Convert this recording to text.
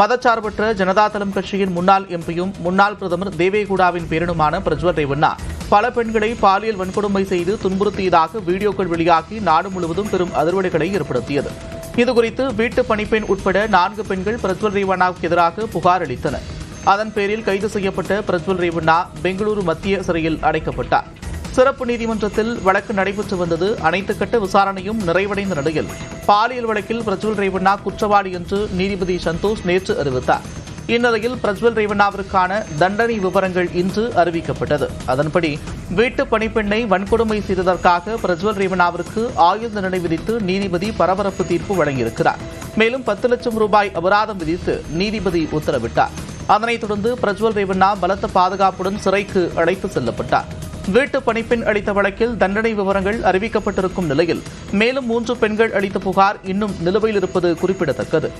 மதச்சார்பற்ற ஜனதாதளம் கட்சியின் முன்னாள் எம்பியும் முன்னாள் பிரதமர் தேவேகுடாவின் பேரனுமான பிரஜ்வல் ரேவண்ணா பல பெண்களை பாலியல் வன்கொடுமை செய்து துன்புறுத்தியதாக வீடியோக்கள் வெளியாகி நாடு முழுவதும் பெரும் அதிர்வலைகளை ஏற்படுத்தியது. இதுகுறித்து வீட்டு பணிப்பெண் உட்பட நான்கு பெண்கள் பிரஜ்வல் ரேவண்ணாவுக்கு எதிராக புகார் அளித்தனர். அதன் பேரில் கைது செய்யப்பட்ட பிரஜ்வல் ரேவண்ணா பெங்களூரு மத்திய சிறையில் அடைக்கப்பட்டார். சிறப்பு நீதிமன்றத்தில் வழக்கு நடைபெற்று வந்தது. அனைத்து கட்ட விசாரணையும் நிறைவடைந்த நிலையில் பாலியல் வழக்கில் பிரஜ்வல் ரேவண்ணா குற்றவாளி என்று நீதிபதி சந்தோஷ் நேற்று அறிவித்தார். இந்நிலையில் பிரஜ்வல் ரேவண்ணாவிற்கான தண்டனை விவரங்கள் இன்று அறிவிக்கப்பட்டது. அதன்படி வீட்டு பணிப்பெண்ணை வன்கொடுமை செய்ததற்காக பிரஜ்வல் ரேவண்ணாவிற்கு ஆயுள் தண்டனை விதித்து நீதிபதி பரபரப்பு தீர்ப்பு வழங்கியிருக்கிறார். மேலும் பத்து லட்சம் ரூபாய் அபராதம் விதித்து நீதிபதி உத்தரவிட்டார். அதனைத் தொடர்ந்து பிரஜ்வல் ரேவண்ணா பலத்த பாதுகாப்புடன் சிறைக்கு அழைத்து செல்லப்பட்டார். வீட்டு பணிப்பெண் அளித்த வழக்கில் தண்டனை விவரங்கள் அறிவிக்கப்பட்டிருக்கும் நிலையில் மேலும் மூன்று பெண்கள் அளித்த புகார் இன்னும் நிலுவையில் இருப்பது குறிப்பிடத்தக்கது.